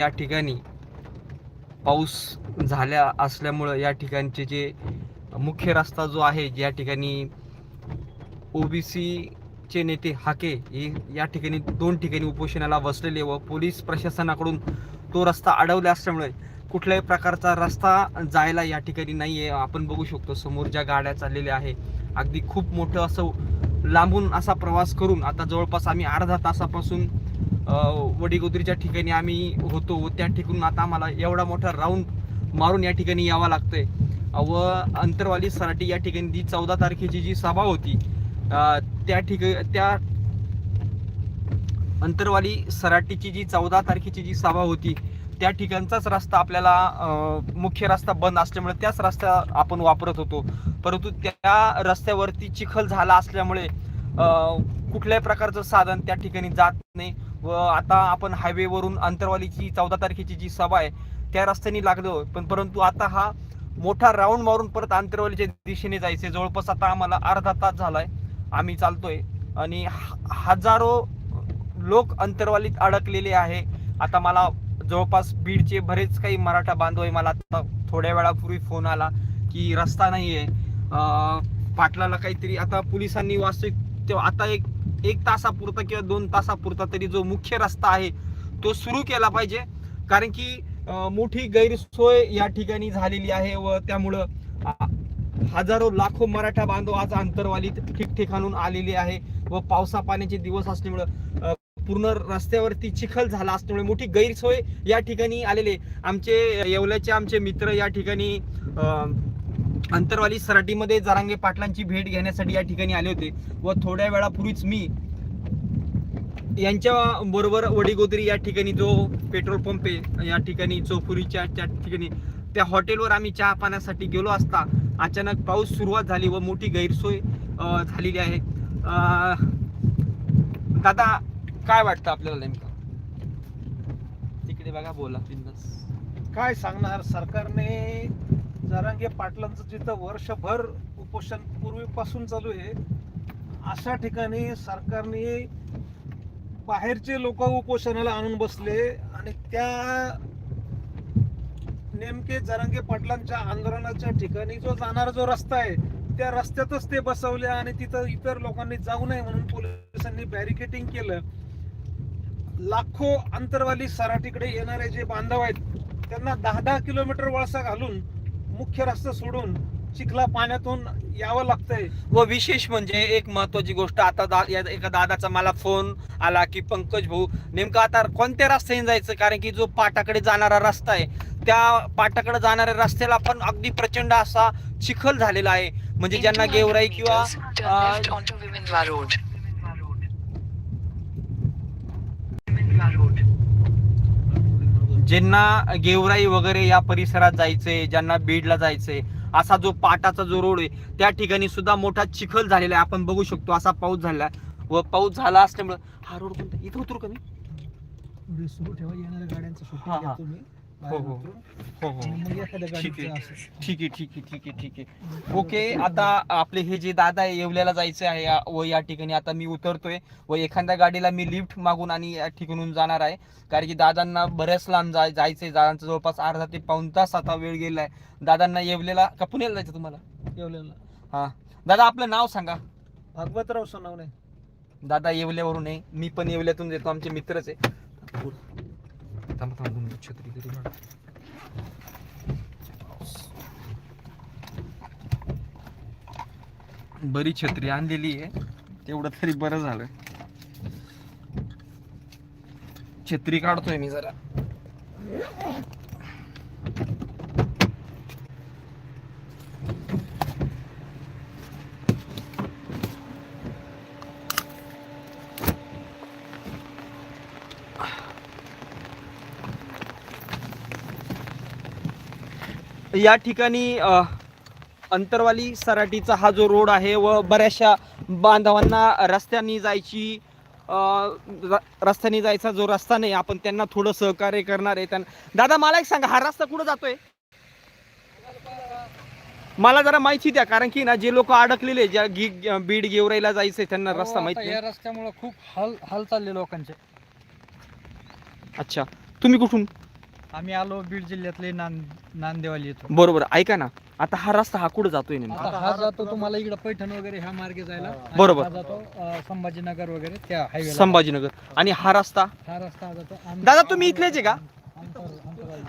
या ठिकाणी पाऊस झाल्या असल्यामुळं या ठिकाणचे जे मुख्य रस्ता जो आहे या ठिकाणी ओबीसीचे नेते हाके हे या ठिकाणी दोन ठिकाणी उपोषणाला बसलेले व पोलीस प्रशासनाकडून तो रस्ता अडवला असल्यामुळे कुठल्याही प्रकारचा रस्ता जायला या ठिकाणी नाही आहे आपण बघू शकतो समोर ज्या गाड्या चाललेल्या आहे अगदी खूप मोठं असं लांबून असा प्रवास करून आता जवळपास आम्ही अर्धा तासापासून वडीगोदरीच्या ठिकाणी आम्ही होतो. त्या ठिकाणून आता आम्हाला एवढा मोठा राऊंड मारून या ठिकाणी यावं लागतंय. व अंतरवाली सराटी या ठिकाणी जी चौदा तारखेची जी सभा होती त्या ठिक त्या अंतरवाली सराटीची जी चौदा तारखेची जी सभा होती त्या ठिकाणचाच रस्ता आपल्याला मुख्य रस्ता बंद असल्यामुळे त्याच रस्ता आपण वापरत होतो. परंतु त्या रस्त्यावरती चिखल झाला असल्यामुळे कुठल्याही प्रकारचं साधन त्या ठिकाणी जात नाही. व आता आपण हायवेवरून अंतरवालीची चौदा तारखेची जी सभा आहे त्या रस्त्याने लागलो. पण परंतु आता हा मोठा राऊंड मारून परत अंतरवालीच्या दिशेने जायचे जवळपास आता आम्हाला अर्धा तास झालाय. आम्ही चालतोय. आणि ह- हजारो लोक अंतरवालीत अडकलेले आहे. आता मला जवळपास बीडचे बरेच काही मराठा बांधव आहे. मला आता थोड्या वेळापूर्वी फोन आला की रस्ता नाही आहे पाटलाला काहीतरी आता पोलिसांनी वास्तविक ते आता एक एक तासापुरता किंवा दोन तासापुरता तरी जो मुख्य रस्ता आहे तो सुरू केला पाहिजे. कारण की मोठी गैरसोय या ठिकाणी झालेली आहे व त्यामुळं हजारो लाखो मराठा बांधव आज अंतरवालीत ठिकठिकाणून आलेले आहे व पावसा पाण्याचे दिवस असल्यामुळं पूर्ण रस्त्यावरती चिखल झाला असल्यामुळे मोठी गैरसोय या ठिकाणी आलेले आमचे येवल्याचे आमचे मित्र या ठिकाणी अं, अंतरवाली सराटीमध्ये जरांगे पाटलांची भेट घेण्यासाठी या ठिकाणी आले होते व थोड्या वेळापूर्वीच मी यांच्या बरोबर वडीगोदरी या ठिकाणी जो पेट्रोल पंप आहे या ठिकाणी चौफुरीच्या त्या ठिकाणी त्या हॉटेलवर आम्ही चहा पाण्यासाठी गेलो असता अचानक पाऊस सुरुवात झाली व मोठी गैरसोय झालेली आहे. दादा काय वाटतं आपल्याला नेमकं? तिकडे बघा बोला. काय सांगणार? सरकारने जरांगे पाटलांचं जिथं वर्षभर उपोषण पूर्वीपासून चालू आहे अशा ठिकाणी सरकारने बाहेरचे लोक उपोषणाला आणून बसले आणि त्या नेमके जरांगे पाटलांच्या आंदोलनाच्या ठिकाणी जो जाणारा जो रस्ता आहे त्या रस्त्यातच ते बसवले आणि तिथं इतर लोकांनी जाऊ नये म्हणून पोलिसांनी बॅरिकेटिंग केलं. लाखो अंतरवाली सराटीकडे येणारे जे बांधव आहेत त्यांना दहा दहा किलोमीटर वळसा घालून मुख्य रस्ता सोडून चिखला पाण्यातून यावं लागतंय. व विशेष म्हणजे एक महत्वाची गोष्ट आता दा, या एका दादाचा मला फोन आला की पंकज भाऊ नेमकं आता कोणत्या रस्त्याने जायचं? कारण की जो पाटाकडे जाणारा रस्ता आहे त्या पाटाकडे जाणाऱ्या रस्त्याला पण अगदी प्रचंड असा चिखल झालेला आहे. म्हणजे ज्यांना गेवराई किंवा ज्यांना गेवराई वगैरे या परिसरात जायचंय ज्यांना बीडला जायचंय असा जो पाटाचा जो रोड आहे त्या ठिकाणी सुद्धा मोठा चिखल झालेला आहे. आपण बघू शकतो असा पाऊस आहे. व पाऊस झाला असल्यामुळं हा रोड कोणता? इथं उतरू का मी? पुढे सुरू ठेवा येणाऱ्या गाड्यांचं हा, हा. हो, हो. हो हो ठीक आहे. ठीक आहे ठीक आहे ठीक आहे ठीक आहे. ओके आता आपले हे जे दादा आहे येवल्याला जायचं आहे व या ठिकाणी आता मी उतरतोय. व एखाद्या गाडीला मी लिफ्ट मागून आणि या ठिकाणून जाणार आहे. कारण की दादांना बऱ्याच लांब जाय जायचंय. दादांचा जवळपास अर्धा ते पाऊन तास आता वेळ गेलाय. दादांना येवलेला का पुण्याला जायचं तुम्हाला? येवल्याला. हा. दादा आपलं नाव सांगा. भागवतराव सोनवणे दादा येवल्यावरून आहे. मी पण येवल्यातून येतो आमचे मित्रच आहे. थांबा, थांबा, दोन मिनिट, छत्री तरी काढ. बरी छत्री आणलेली आहे. तेवढं तरी बरं झालं. छत्री काढतोय मी जरा. या ठिकाणी अंतरवाली सराटीचा हा जो रोड आहे व बऱ्याचशा बांधवांना रस्त्याने जायची रस्त्याने जायचा जो रस्ता नाही आपण त्यांना थोडं सहकार्य करणार आहे. त्यांना दादा मला एक सांगा हा रस्ता कुठं जातोय? मला जरा माहिती द्या कारण की ना जे लोक अडकलेले ज्या गी बीड गेवराईला जायचंय त्यांना रस्ता हो, माहिती. या रस्त्यामुळे खूप हाल हाल चालले लोकांचे. अच्छा. तुम्ही कुठून? आम्ही आलो बीड जिल्ह्यातले नांद नांदेवाली येतो. बरोबर ऐका ना. आता हा रस्ता हा कुठं जातोय नेमका? आता हा जातो तुम्हाला इकडे पैठण वगैरे ह्या मार्गे जायला. आणि बरोबर. हा जातो अं, संभाजीनगर वगैरे त्या हायवे संभाजीनगर. आणि हा रस्ता? हा रस्ता जातो. आम- दादा, तुम्ही इथलेच आहे का?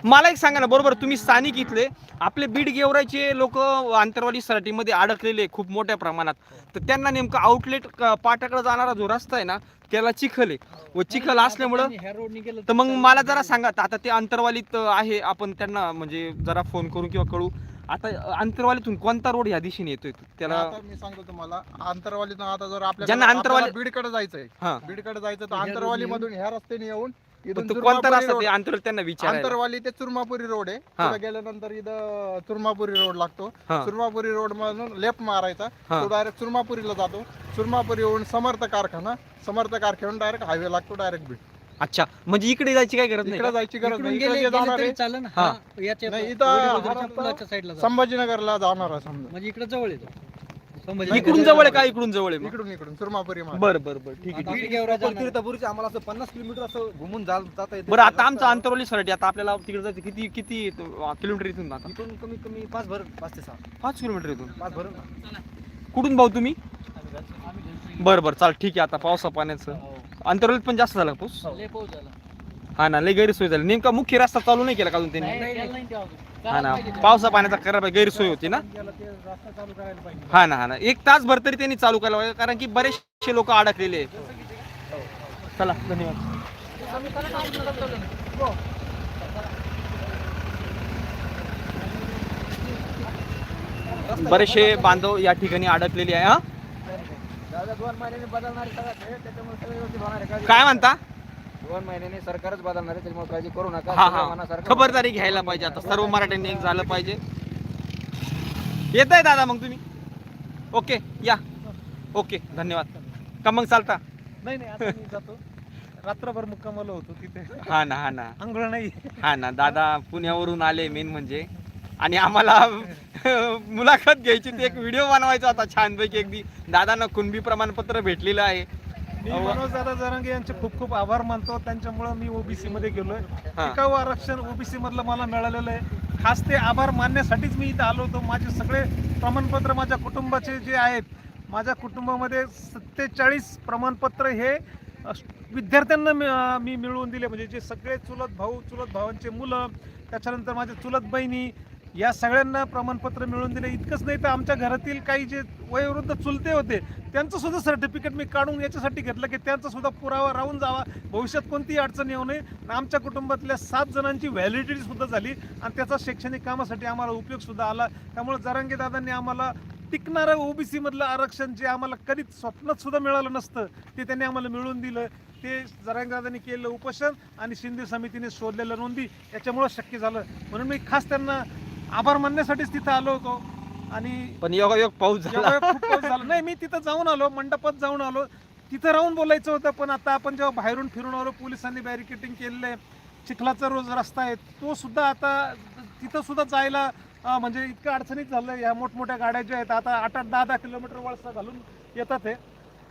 मला एक सांगा ना बरोबर तुम्ही स्थानिक इथले. आपले बीड गेवरायचे लोक आंतरवाली सराटीमध्ये अडकलेले खूप मोठ्या प्रमाणात. तर त्यांना नेमकं आउटलेट पाटाकडे जाणारा जो रस्ता आहे ना त्याला चिखल आहे. व चिखल असल्यामुळं तर मग मला जरा सांगा आता ते अंतरवालीत आहे आपण त्यांना म्हणजे जरा फोन करू किंवा कळू. आता अंतरवालीतून कोणता रोड ह्या दिशेने येतोय? त्याला आता मी सांगतो तुम्हाला अंतरवालीतून आता जर आपल्याला बीडकडे जायचंय. बीडकडे जायचं तर ह्या अंतरवाली रोडने मधून ह्या रस्त्याने येऊन तो कोणता चुरमापुरी रस्ता रोड- ते अंतर त्यांना विचारायला? अंतरवाली ते चुरमापुरी रोड आहे. हा. पुढे गेल्यानंतर इथं चुरमापुरी रोड लागतो. हा. चुरमापुरी रोड मधून लेफ्ट मारायचा. हा. तो डायरेक्ट चुरमापुरीला जातो. चुरमापुरी येऊन समर्थ कारखाना. समर्थ कारखान्याहून डायरेक्ट हायवे लागतो डायरेक्ट बीड अच्छा. म्हणजे इकडे जायची काय गरज नाही इकडे का? जायची गरज इकडून नाही. गेले इकडे जे गेले जाणार तरी आहे. चालेल ना. हा. हा, याच्या नाही, इथं वडीलवरच्या हा पुलाच्या साईडला जातो. संभाजीनगरला जाणार आहे समजा. म्हणजे इकडे जवळ येतो. इकडून जवळ आहे का इकडून जवळ आहे इकडून इकडून चुरमापुरी मार्ग. बर बर बर ठीक आहे ठीक. तीर्थपुरीचे आम्हाला असं पन्नास किलोमीटर असं घुमून जा- जाता येतं आहे. बरं आता आमचं अंतरवली सराटी आता आपल्याला तिकडे जायचं किती किती किलोमीटर इथून आता इथून कमी कमी पाच भर पाच ते सहा पाच किलोमीटर इथून पाच भर कुठून भाऊ तुम्ही बरं बरं चाल ठीक आहे आता पावसा पाण्याचं अंतरवलीत पण जास्त झाला पाऊस. हा ना लय गैरसोय झाली नेमका मुख्य रस्ता चालू नाही केला का अजून त्यांनी हा ना. करायला पाहिजे. पावसा पाण्याचा खराब गैरसोय होती ना? करायला हा ना हा ना. एक तासभर तरी त्यांनी चालू केला पाहिजे कारण की बरेचसे लोक अडकलेले आहेत. चला धन्यवाद. बरेचसे बांधव या ठिकाणी अडकलेले आहे हा. काय म्हणता? दोन महिन्याने सरकारच बदलणार आहे त्याच्यामुळे काळजी करू नका. हा सगळं हा मनासारखं खबरदारी घ्यायला पाहिजे आता. सर्व मराठ्यांनी एक झालं पाहिजे. येत आहे दादा मग तुम्ही? ओके या. ओके धन्यवाद. का मग चालता? नाही नाही आता मी जातो. रात्रभर मुक्कामाला होतो तिथे. हा ना हा ना. आंघोळ नाही. हा ना दादा पुण्यावरून आले मेन म्हणजे. आणि आम्हाला मुलाखत घ्यायची ते एक व्हिडिओ बनवायचा होता छानपैकी. अगदी दादांना कुणबी प्रमाणपत्र भेटलेलं आहे. मी. मनोज दादा जरांगे यांचे खूप खूप आभार मानतो त्यांच्यामुळे मी ओबीसी मध्ये गेलोय हा. टिकाऊ आरक्षण ओबीसी मधलं मला मिळालेलं आहे खास ते आभार मानण्यासाठीच मी इथं आलो होतो माझे सगळे प्रमाणपत्र माझ्या कुटुंबाचे जे आहेत माझ्या कुटुंबामध्ये सत्तेचाळीस प्रमाणपत्र हे अ, विद्यार्थ्यांना मी अ, मी मिळवून दिले म्हणजे जे सगळे चुलत भाऊ चुलत भावांचे मुलं त्याच्यानंतर माझ्या चुलत बहिणी या सगळ्यांना प्रमाणपत्र मिळवून दिले. इतकंच नाही तर आमच्या घरातील काही जे वयोवृद्ध चुलते होते त्यांचं सुद्धा सर्टिफिकेट मी काढून याच्यासाठी घेतलं की त्यांचा सुद्धा पुरावा राहून जावा. भविष्यात कोणतीही अडचण येऊ नये. आमच्या कुटुंबातल्या सात जणांची व्हॅलिडिटी सुद्धा झाली आणि त्याचा शैक्षणिक कामासाठी आम्हाला उपयोग सुद्धा आला. त्यामुळे जरांगे दादांनी आम्हाला टिकणारं ओबीसी मधलं आरक्षण जे आम्हाला कधीच स्वप्नात सुद्धा मिळालं नसतं ते त्यांनी आम्हाला मिळवून दिलं. ते जरांगदादांनी केलेलं उपोषण आणि शिंदे समितीने शोधलेल्या नोंदी याच्यामुळं शक्य झालं. म्हणून मी खास त्यांना आभार मानण्यासाठीच तिथं आलो होतो. आणि पण योगायोग पाऊस झाला. खूप पाऊस झाला. नाही मी तिथं जाऊन आलो मंडपात जाऊन आलो. तिथं राहून बोलायचं होतं पण आता आपण जेव्हा बाहेरून फिरून आलो पोलिसांनी बॅरिकेटिंग केलेलं आहे. चिखलाचा रोज रस्ता आहे. तो सुद्धा आता तिथं सुद्धा जायला अं, म्हणजे इतकं अडचणीत झालं या मोठमोठ्या गाड्या ज्या आहेत आता आठ आठ दहा दहा किलोमीटर वळसा घालून येतात हे.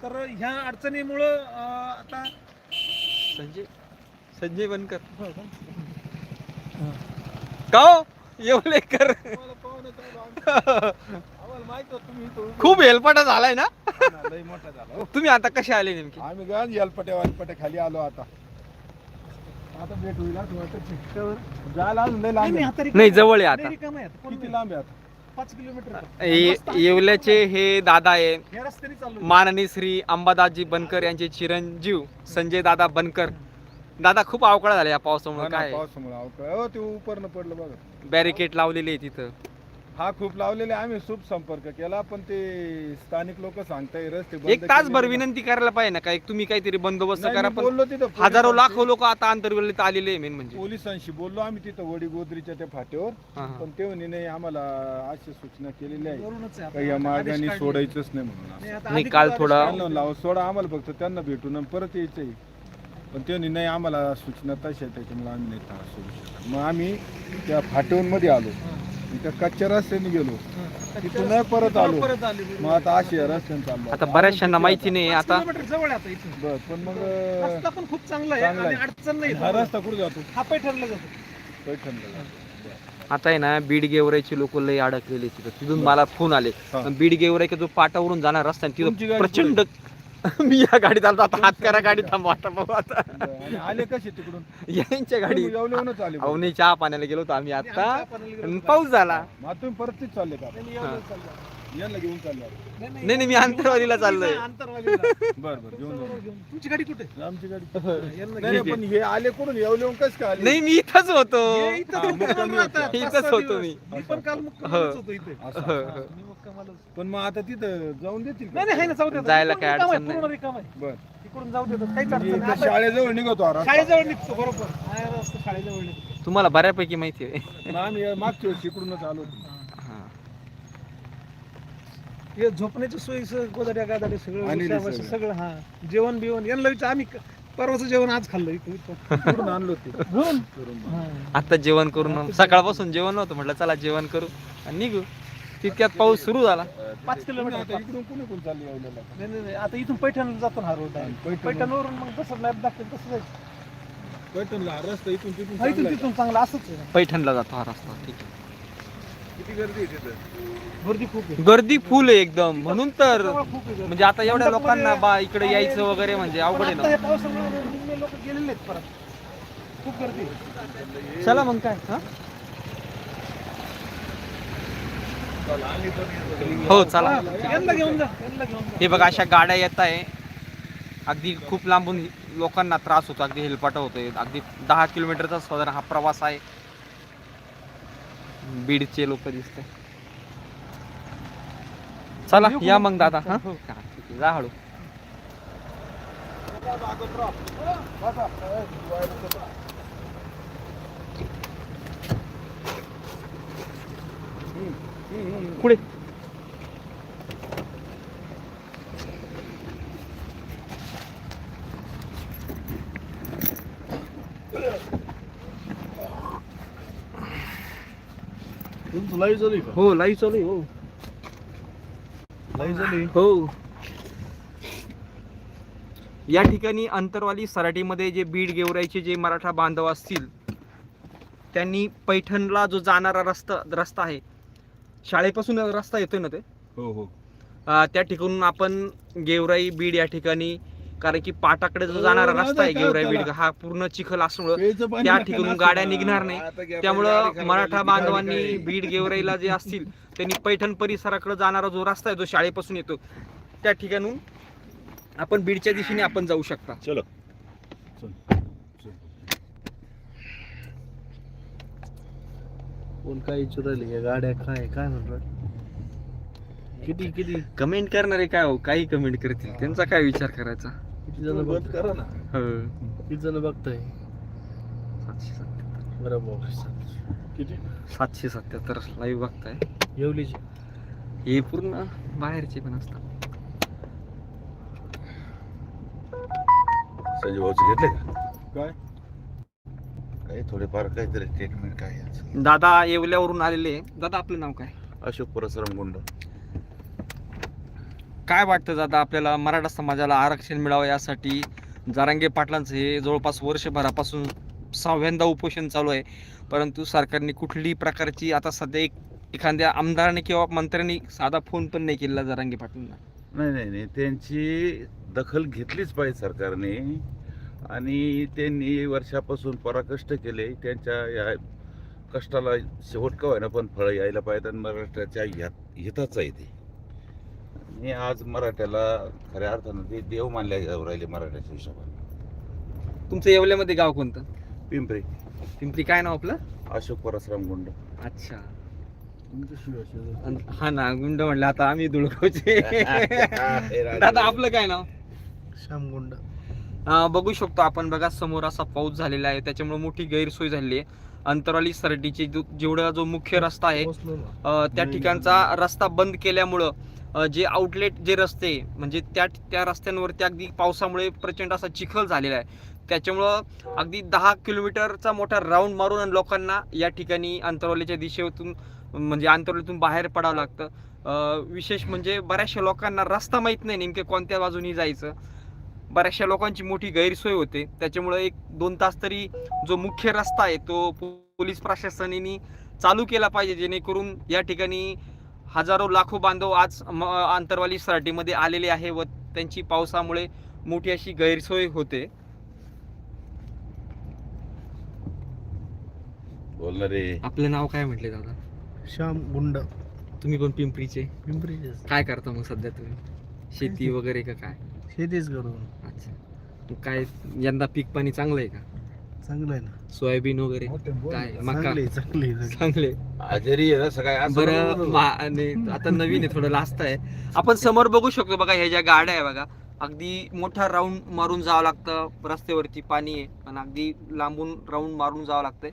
तर ह्या अडचणीमुळं अं, आता संजय संजय बनकर. का हो? येवलेकर खूप हेलपाटा झालाय ना. लई मोठा झाला हो. तुम्ही आता कसे आले नेमके? आम्ही गण यलपटे वालपटे खाली आलो आता. आता भेट होईल असं वाटतं चिठ्ठीवर. जायला अजून नाही, लांब आहे. जवळ आहे आता. किती. लांब आहे आता? पाच किलोमीटर ये- येवल्याचे हे दादा आहे. या रस्त्याने चाललो माननीय श्री अंबादासजी बनकर यांचे चिरंजीव संजय दादा बनकर. दादा खूप अवकाळ झाला या पावसामुळे. काय? पावसामुळे अवकाळ हो ते उपरनं पडलं बघा. बॅरिकेड लावलेले आहे तिथं हा खूप लावलेले आम्ही खूप संपर्क केला पण ते स्थानिक लोक सांगताय रस्ते बंद एक तासभर केलेले. विनंती करायला पाहिजे ना काय तुम्ही काहीतरी बंदोबस्त नाही, करा मी पण बोललो तिथं हजारो पोलिसांशी- लाखो लोक आता आंतरवलीत आलेले आहे मेन म्हणजे पोलिसांशी बोललो आम्ही तिथं वडी गोदरीच्या त्या फाट्यावर हा, हा. पण ते म्हणे नाही आम्हाला अशी सूचना केलेली आहे काही या. मार्गाने. सोडायचंच नाही म्हणून असं. नाही, काल थोडा- काढले. त्यांना लाव सोडा आम्हाला फक्त त्यांना भेटून आणि परत यायचंय पण ते म्हणे, नाही आम्हाला सूचना तशा त्याच्यामुळे आम्ही नाही ता- सोडू शकत मग आम्ही त्या फाट्यावर आलो. त्या कच्च्या रस्त्याने गेलो. तिथून परत आलो. परत आले. मग आता अशी रस्त्याने चाललो. आता बऱ्याचशांना माहिती नाही आता किलोमीटर जवळ आहे आता इथून. बर पण मग रस्ता पण खूप चांगला आहे चांगला आणि आहे. अडचण नाही हा रस्ता कुठे जातो? हा पैठणला जातो. पैठणला. आता आहे ना बीड गेवराईचे लोक लय अडकलेले तिथं. तिथून मला फोन आले. हा. पण बीड गेवराई का जो पाटावरून जाणार रस्ता आहे, तुमची तिथं गाडी प्रचंड मी या गाडीत आलो आता हात करा गाडी थांबवा आता बघू आता. आणि आले कसे तिकडून? यांच्या गाडी येऊनच आले चहा पाण्याला गेलो होतो आम्ही आता. पाऊस झाला. मग तुम्ही परत तेच चालले का. यांना घेऊन चालले नाही, नाही, मी अंतरवालीला चाललोय. अंतरवालीला. बर बर घेऊन जाऊ. तुमची गाडी कुठे आमची गाडी नाही नाही. पण हे आले कोण येऊन कस काय आले नाही मी इथंच होतो हे हा, इथंच होतो. मी. मी पण काल मुक्कामालाच होतो इथे असं. हो, हा, हो. मी मुक्कामालाच. पण मग आता तिथं जाऊन देतील का? नाही नाही आहे ना जाऊ देतात. जायला रिकामं आहे, अडचण नाही. पूर्ण रिकामं आहे. बर इकडून जाऊ देतात काहीच म्हणजे अडचण इथं नाही. शाळेजवळ निघतो हा रस्ता. शाळेजवळ निघतो बरोबर हा रस्ता शाळेजवळ निघतो तुम्हाला बऱ्यापैकी माहिती आहे मग आम्ही मागच्या वर्षी इकडूनच आलो होतो. हा. झोपण्याची सोयी स- गोदाड्या गादाड्या सगळं सगळं. सगळं हा. जेवण बिवण यांना विचार आम्ही क- परवाचं जेवण आज खाल्लं इथं आणलो ते हा. आता जेवण करून सकाळपासून जेवण नव्हतं म्हटलं चला जेवण करू. आणि निघू. तितक्यात पाऊस सुरू झाला. पाच किलोमीटर आता इकडून कुणी कोण चालले नाही नाही नाही. आता इथून पैठणला जातो ना हा रोड आणि पैठण- पैठणवरून मग तसं मॅप दाखवेल तसं जायचं पैठणला हा रस्ता इथून तिथून हा, इथून चांगला आहे. तिथून चांगलं असंच आहे. पैठणला जातो हा रस्ता ठीक आहे. किती गर्दी आहे तिथं? गर्दी खूप आहे. गर्दी फुल आहे एकदम. म्हणून तर जवळ खूप आहे गर्दी. म्हणजे आता एवढ्या लोकांना बा इकडे यायचं वगैरे म्हणजे अवघड आहे आता ना. हे पावसामुळे निम्मे लोक गेलेले आहेत परत. खूप गर्दी आहे. चला मग काय हा? हो चला. हा, यांना घेऊन जा यांना घेऊन जा. हे बघा अशा गाड्या येत आहे. अगदी खूप लांबून लोकांना त्रास होतो. अगदी हेलपाटा होतोय. अगदी दहा किलोमीटरचा साधारण हा प्रवास आहे. बीडचे लोक दिसते चला या मग दादा हा? हो. जा हळू. पुढे तुमचं लाईव्ह चालू आहे का हो लाईव्ह चालू आहे, हो। लाईव्ह चालू? आहे हो। या ठिकाणी अंतरवाली सराटीमध्ये जे बीड गेवराईचे जे मराठा बांधव असतील त्यांनी पैठणला जो जाणारा रस्ता रस्ता आहे शाळेपासून रस्ता येतोय ना ते? हो हो. त्या ठिकाणून आपण गेवराई बीड या ठिकाणी कारण की पाटाकडे जो जाणारा रस्ता आहे गेवराई बीड? हा पूर्ण चिखल असल्यामुळं त्या ठिकाणून ना गाड्या. निघणार नाही. त्यामुळं मराठा बांधवांनी बीड गेवराईला जे असतील त्यांनी पैठण परिसराकडे जाणारा जो रस्ता आहे जो शाळेपासून येतो त्या ठिकाणून आपण बीडच्या दिशेने आपण जाऊ शकता. चलो. कोण काय इच्छू राहिले? गाड्या काय काय म्हणतात? किती किती? कमेंट करणारे काय हो? काही कमेंट करतील. त्यांचा काय विचार करायचा? किती जण बंद बघ करा ना. हो. किती जण बघताय? सातशे सत्याहत्तर. बरोबर किती? सातशे सत्याहत्तर लाईव्ह बघताय. येवलीची. हे पूर्ण बाहेरचे पण असतात. संजय भाऊचे घेतले का? काय? काही थोडेफार काहीतरी ट्रीटमेंट काय याचं. दादा येवल्यावरून आलेले. दादा आपलं नाव काय? अशोक परसराम गुंड काय वाटतं दादा आपल्याला मराठा समाजाला आरक्षण मिळावं यासाठी? जारांगे पाटलांचं हे जवळपास वर्षभरापासून सहाव्यांदा उपोषण चालू आहे. परंतु सरकारने कुठलीही प्रकारची आता सध्या एक एखाद्या आमदाराने किंवा मंत्र्यांनी साधा फोन पण नाही केला जारांगे पाटलांना. नाही नाही नाही. त्यांची दखल घेतलीच पाहिजे सरकारने. आणि त्यांनी वर्षापासून पराकष्ट केले. त्यांच्या या कष्टाला शेवट का होईना पण फळं यायला पाहिजे. आणि महाराष्ट्राच्या हित हिताचं आहे ते. आणि आज मराठ्याला खऱ्या अर्थानं ते देव मानल्या राहिले मराठ्याच्या हिशोबाने. तुमचं येवल्यामध्ये गाव कोणतं? पिंपरी. पिंपरी काय नाव आपलं? अशोक परसराम गुंड. अच्छा. अन- हा ना गुंड म्हणलं आता आम्ही दुळगावचे दादा आपलं काय नाव? श्यामगुंड अं, बघू शकतो आपण बघा समोर असा पाऊस झालेला आहे त्याच्यामुळे मोठी गैरसोय झालेली आहे. अंतराली सरडीची जेवढा जो मुख्य रस्ता आहे अ, त्या ठिकाणचा रस्ता बंद केल्यामुळं जे आउटलेट जे रस्ते म्हणजे त्या त्या रस्त्यांवरती अगदी पावसामुळे प्रचंड असा चिखल झालेला आहे. त्याच्यामुळं अगदी दहा किलोमीटरचा मोठा राऊंड मारून आणि लोकांना या ठिकाणी अंतरवलीच्या दिशेतून म्हणजे अंतरवलीतून बाहेर पडावं लागतं. विशेष म्हणजे बऱ्याचशा लोकांना रस्ता माहीत नाही नेमके कोणत्या बाजूनी जायचं. बऱ्याचशा लोकांची मोठी गैरसोय होते. त्याच्यामुळे एक दोन तास तरी जो मुख्य रस्ता आहे तो पोलीस प्रशासनाने चालू केला पाहिजे जेणेकरून या ठिकाणी हजारो लाखो बांधव आज म- आंतरवाली सराटीमध्ये आलेले आहे व त्यांची पावसामुळे मोठी अशी गैरसोय होते. बोलणारे आपलं नाव काय म्हटले दादा? श्याम गुंड. तुम्ही पण पिंपरीचे? पिंपरीचे. काय करता मग सध्या तुम्ही? शेती. वगैरे का काय? शेतीच करून. अच्छा. मग काय यंदा पीक पाणी चांगलं आहे का? चांगलं आहे ना. सोयाबीन वगैरे. काय मका. चांगले चांगले चांगले आजारी आहे ना सगळं असं बरं. मा- आणि आता नवीन आहे थोडं लास्ट आहे. आपण समोर बघू शकतो बघा ह्या ज्या गाड्या आहे बघा अगदी मोठा राऊंड मारून जावं लागतं रस्त्यावरती पाणी आहे पण अगदी लांबून राऊंड मारून जावं लागतंय.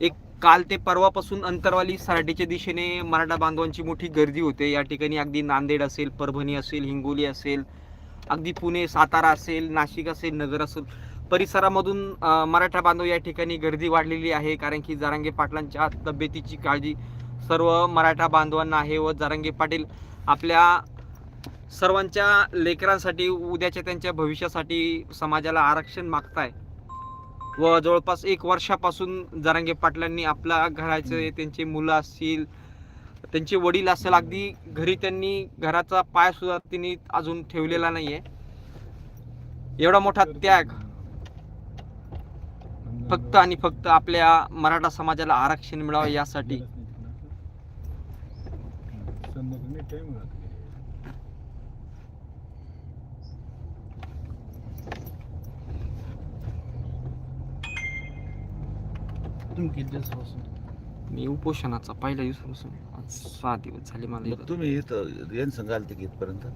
एक काल ते परवापासून अंतरवाली सराटीच्या दिशेने मराठा बांधवांची मोठी गर्दी होते. या ठिकाणी अगदी नांदेड असेल परभणी असेल हिंगोली असेल अगदी पुणे सातारा असेल नाशिक असेल नगर असेल परिसरामधून मराठा बांधव या ठिकाणी गर्दी वाढलेली आहे. कारण की जारांगे पाटलांच्या तब्येतीची काळजी सर्व मराठा बांधवांना आहे व जारंगे पाटील आपल्या सर्वांच्या लेकरांसाठी उद्याच्या त्यांच्या भविष्यासाठी समाजाला आरक्षण मागताय. व जवळपास एक वर्षापासून जारंगे पाटलांनी आपल्या घराचे त्यांचे मुलं असतील त्यांचे वडील असेल अगदी घरी त्यांनी घराचा पाय सुद्धा त्यांनी अजून ठेवलेला नाहीये. एवढा मोठा त्याग फक्त आणि फक्त आपल्या मराठा समाजाला आरक्षण मिळावं यासाठी. मी उपोषणाचा पहिल्या दिवसापासून. सहा दिवस झाले मला मग इथं. तुम्ही इथं सांगाल ते इथपर्यंत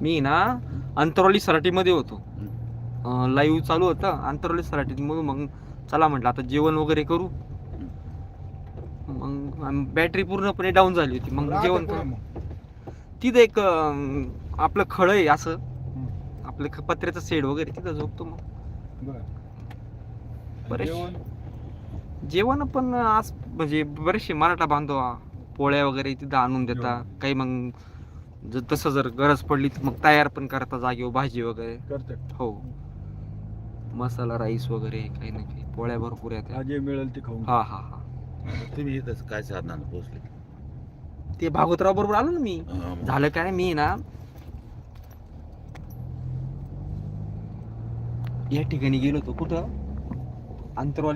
मी ना अंतरवली सराटीमध्ये होतो. लाईव्ह चालू होतं. अंतरवली सराटीमध्ये मग चला म्हटलं आता जेवण वगैरे करू. मग बॅटरी पूर्णपणे डाऊन झाली होती. मग जेवण करू. तिथं एक अं, आपलं खळ आहे असं. आपलं ख- पत्र्याचं शेड वगैरे तिथं झोपतो मग. बरेच- जेवण? जेवण पण आज म्हणजे बरेचसे मराठा बांधव आ, पोळ्या वगैरे तिथं आणून देता. काही मग जर तसं जर गरज पडली तर मग तयार पण करता जागेवर भाजी वगैरे. करतात. हो. मसाला राईस वगैरे काही ना काही. पोळ्या भरपूर येतात. आज जे मिळेल ते खाऊन हा हा हा. तुम्ही इथं काय साधनानं पोहोचले? ते भागवतराव बरोबर आलो ना मी. हा, मग. झालं काय मी ना या ठिकाणी गेलो होतो. कुठं? अंतरवाली